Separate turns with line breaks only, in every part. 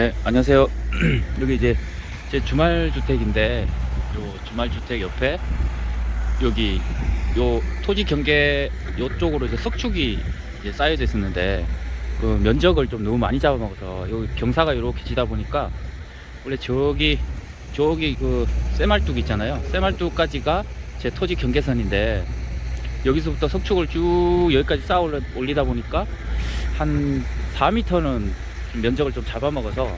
네, 안녕하세요. 여기 이제 제 주말 주택인데 요 주말 주택 옆에 여기 요 토지 경계 요쪽으로 이제 석축이 이제 쌓여져 있었는데 그 면적을 좀 너무 많이 잡아먹어서 여기 경사가 이렇게 지다 보니까 원래 저기 저기 그 쇠말뚝 있잖아요. 쇠말뚝까지가 제 토지 경계선인데 여기서부터 석축을 쭉 여기까지 쌓아 올리다 보니까 한 4m는 면적을 좀 잡아먹어서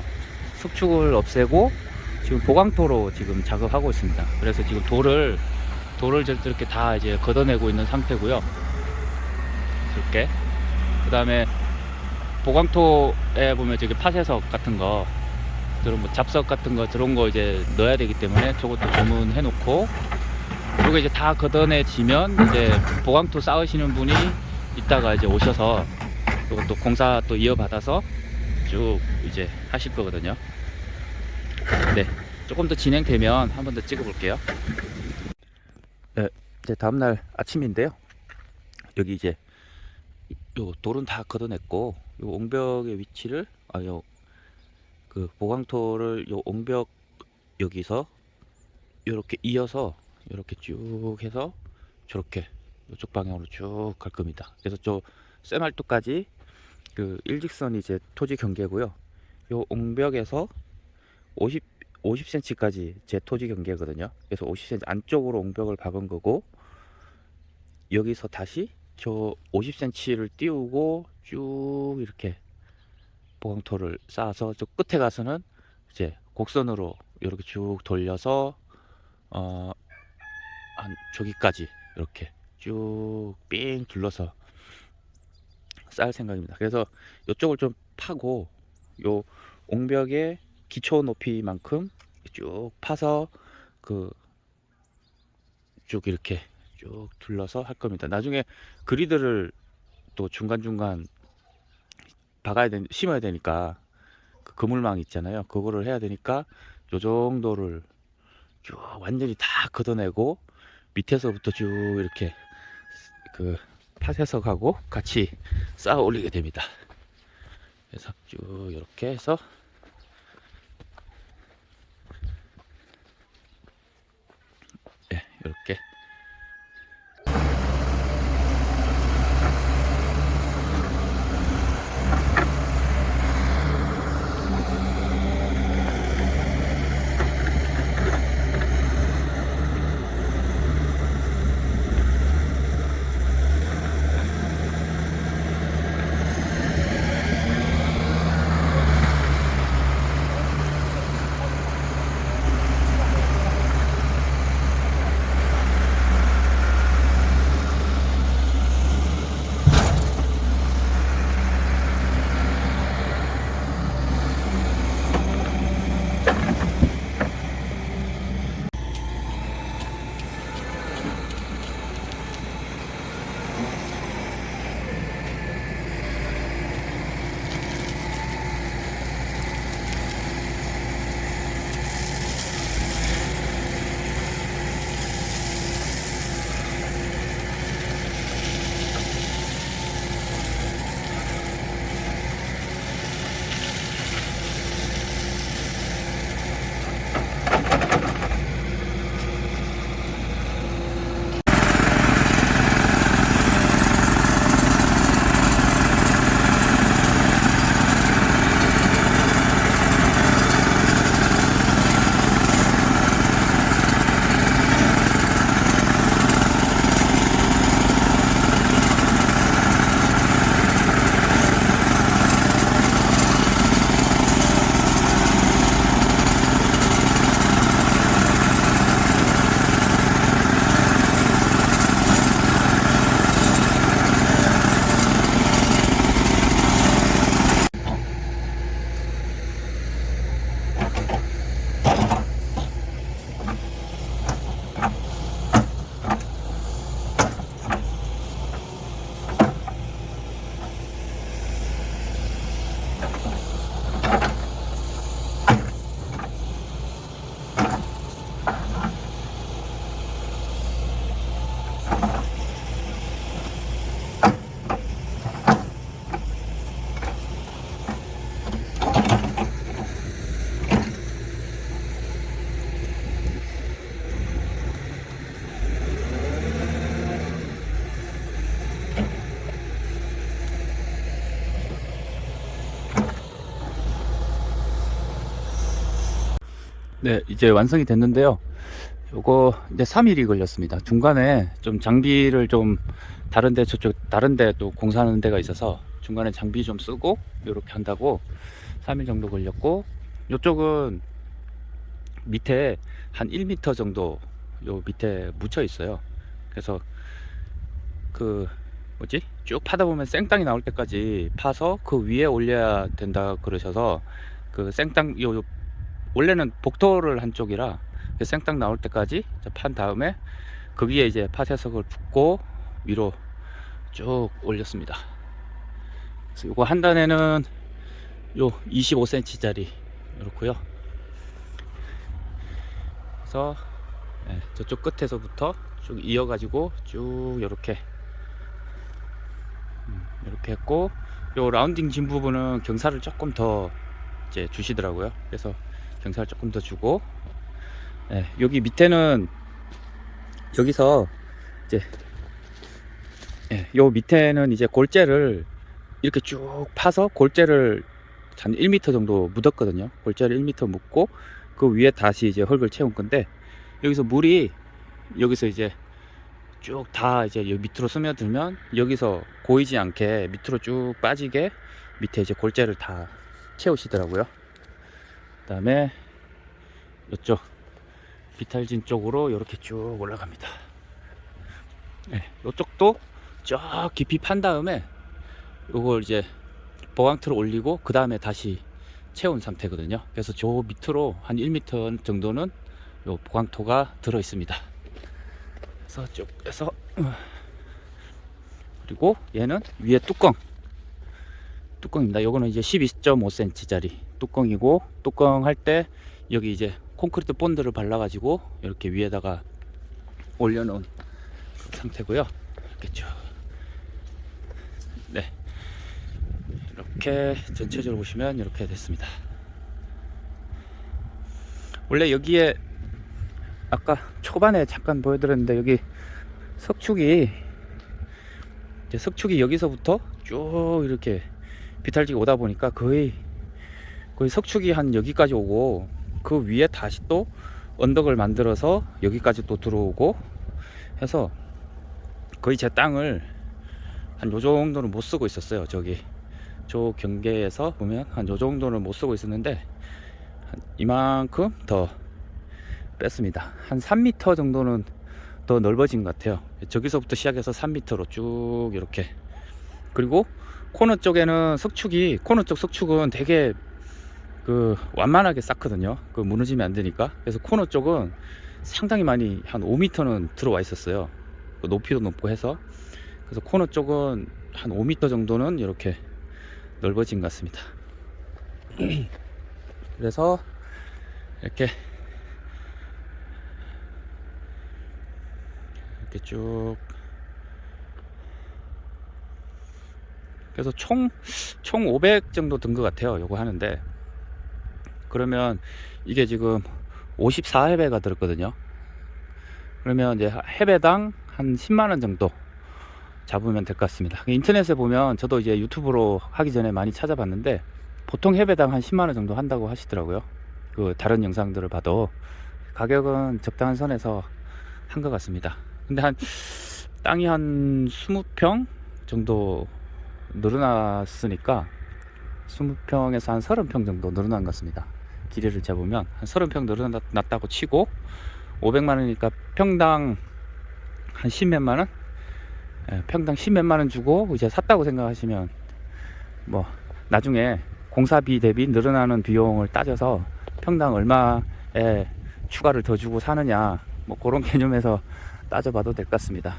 석축을 없애고 지금 보강토로 지금 작업하고 있습니다. 그래서 지금 돌을 돌을 저- 저렇게 다 이제 걷어내고 있는 상태고요. 이렇게 그 다음에 보강토에 보면 저기 파쇄석 같은 거 저런 뭐 잡석 같은 거 저런 거 이제 넣어야 되기 때문에 저것도 주문해 놓고 그리고 이제 다 걷어내지면 이제 보강토 쌓으시는 분이 이따가 이제 오셔서 이것도 공사 또 이어받아서 쭉 이제 하실 거거든요. 네, 조금 더 진행되면 한 번 더 찍어볼게요. 네, 이제 다음날 아침인데요. 여기 이제 요 돌은 다 걷어냈고 요 옹벽의 위치를 아요 그 보강토를 요 옹벽 여기서 이렇게 이어서 이렇게 쭉 해서 저렇게 이쪽 방향으로 쭉 갈 겁니다. 그래서 저 쇠말뚝까지 그 일직선이 이제 토지 경계고요. 요 옹벽에서 50 50cm까지 제 토지 경계거든요. 그래서 50cm 안쪽으로 옹벽을 박은 거고 여기서 다시 저 50cm를 띄우고 쭉 이렇게 보강토를 쌓아서 저 끝에 가서는 이제 곡선으로 이렇게 쭉 돌려서 어 한 저기까지 이렇게 쭉 삥 둘러서 쌓을 생각입니다. 그래서 이쪽을 좀 파고 요 옹벽의 기초 높이만큼 쭉 파서 그 쭉 이렇게 쭉 둘러서 할 겁니다. 나중에 그리드를 또 중간중간 박아야 되 심어야 되니까 그 그물망 있잖아요. 그거를 해야 되니까 요 정도를 쭉 완전히 다 걷어내고 밑에서부터 쭉 이렇게 그 파쇄석하고 같이 쌓아 올리게 됩니다. 그래서 쭉 이렇게 해서 예, 이렇게 네, 이제 완성이 됐는데요. 요거 이제 3일이 걸렸습니다. 중간에 좀 장비를 좀 다른데 저쪽 다른데 또 공사하는 데가 있어서 중간에 장비 좀 쓰고 이렇게 한다고 3일 정도 걸렸고 요쪽은 밑에 한 1m 정도 요 밑에 묻혀 있어요. 그래서 그 뭐지 쭉 파다 보면 생땅이 나올 때까지 파서 그 위에 올려야 된다 그러셔서 그 생땅 요, 요 원래는 복도를 한 쪽이라 그 생땅 나올 때까지 판 다음에 거기에 이제 파쇄석을 붓고 위로 쭉 올렸습니다. 그래서 요거 한 단에는 요 25cm 짜리 이렇고요. 그래서 예, 저쪽 끝에서부터 쭉 이어가지고 쭉 이렇게 이렇게 했고 요 라운딩 진 부분은 경사를 조금 더 이제 주시더라고요. 그래서 경사를 조금 더 주고 예, 여기 밑에는 여기서 이제 예, 요 밑에는 이제 골재를 이렇게 쭉 파서 골재를 한 1m 정도 묻었거든요. 골재를 1m 묻고 그 위에 다시 이제 흙을 채운 건데 여기서 물이 여기서 이제 쭉 다 이제 밑으로 스며들면 여기서 고이지 않게 밑으로 쭉 빠지게 밑에 이제 골재를 다 채우시더라고요. 그 다음에 이쪽 비탈진 쪽으로 이렇게 쭉 올라갑니다. 네, 이쪽도 쫙 깊이 판 다음에 이걸 이제 보강틀을 올리고 그 다음에 다시 채운 상태거든요. 그래서 저 밑으로 한 1m 정도는 요 보강토가 들어 있습니다. 그래서 쭉 해서 그리고 얘는 위에 뚜껑 뚜껑입니다. 요거는 이제 12.5cm 짜리 뚜껑이고 뚜껑 할 때 여기 이제 콘크리트 본드를 발라가지고 이렇게 위에다가 올려놓은 그 상태고요. 이렇게 쭉 네. 이렇게 전체적으로 보시면 이렇게 됐습니다. 원래 여기에 아까 초반에 잠깐 보여드렸는데 여기 석축이 석축이 여기서부터 쭉 이렇게 비탈지가 오다 보니까 거의 거의 석축이 한 여기까지 오고 그 위에 다시 또 언덕을 만들어서 여기까지 또 들어오고 해서 거의 제 땅을 한 요 정도는 못 쓰고 있었어요 저기. 저 경계에서 보면 한 요 정도는 못 쓰고 있었는데 한 이만큼 더 뺐습니다. 한 3m 정도는 더 넓어진 것 같아요. 저기서부터 시작해서 3m로 쭉 이렇게. 그리고 코너 쪽에는 석축이 코너 쪽 석축은 되게 그 완만하게 쌓거든요. 그 무너지면 안 되니까. 그래서 코너 쪽은 상당히 많이 한 5m는 들어와 있었어요. 그 높이도 높고 해서. 그래서 코너 쪽은 한 5m 정도는 이렇게 넓어진 것 같습니다. 그래서 이렇게 이렇게 쭉 그래서 총, 총 500 정도 든 것 같아요. 요거 하는데. 그러면 이게 지금 54회배가 들었거든요. 그러면 이제 해배당 한 10만원 정도 잡으면 될 것 같습니다. 인터넷에 보면 저도 이제 유튜브로 하기 전에 많이 찾아봤는데 보통 해배당 한 10만원 정도 한다고 하시더라고요. 그 다른 영상들을 봐도 가격은 적당한 선에서 한 것 같습니다. 근데 한 땅이 한 20평 정도 늘어났으니까 20평에서 한 30평 정도 늘어난 것 같습니다. 길이를 재보면 한 30평 늘어났다고 치고 500만 원이니까 평당 한 10몇만 원? 예, 평당 10몇만 원 주고 이제 샀다고 생각하시면 뭐 나중에 공사비 대비 늘어나는 비용을 따져서 평당 얼마에 추가를 더 주고 사느냐 뭐 그런 개념에서 따져봐도 될 것 같습니다.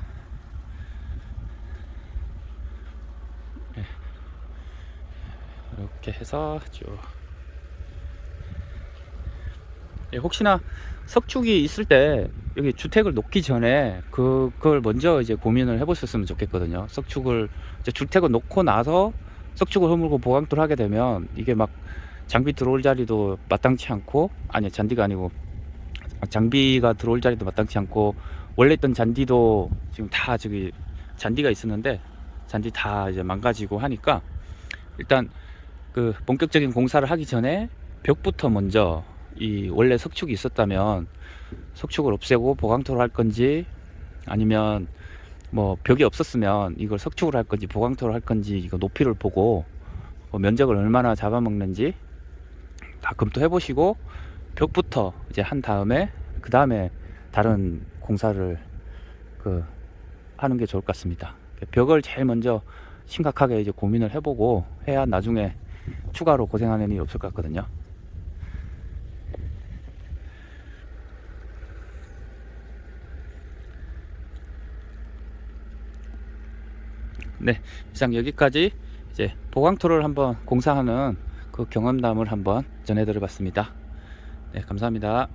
이렇게 해서 쭉 예, 혹시나 석축이 있을 때 여기 주택을 놓기 전에 그, 그걸 먼저 이제 고민을 해보셨으면 좋겠거든요. 석축을 주택을 놓고 나서 석축을 허물고 보강토를 하게 되면 이게 막 장비 들어올 자리도 마땅치 않고 아니 잔디가 아니고 장비가 들어올 자리도 마땅치 않고 원래 있던 잔디도 지금 다 저기 잔디가 있었는데 잔디 다 이제 망가지고 하니까 일단 그 본격적인 공사를 하기 전에 벽부터 먼저 이 원래 석축이 있었다면 석축을 없애고 보강토를 할 건지 아니면 뭐 벽이 없었으면 이걸 석축을 할 건지 보강토를 할 건지 이거 높이를 보고 뭐 면적을 얼마나 잡아먹는지 다 검토해 보시고 벽부터 이제 한 다음에 그 다음에 다른 공사를 그 하는 게 좋을 것 같습니다. 벽을 제일 먼저 심각하게 이제 고민을 해보고 해야 나중에 추가로 고생하는 일이 없을 것 같거든요. 네, 이상 여기까지 이제 보강토를 한번 공사하는 그 경험담을 한번 전해드려 봤습니다. 네, 감사합니다.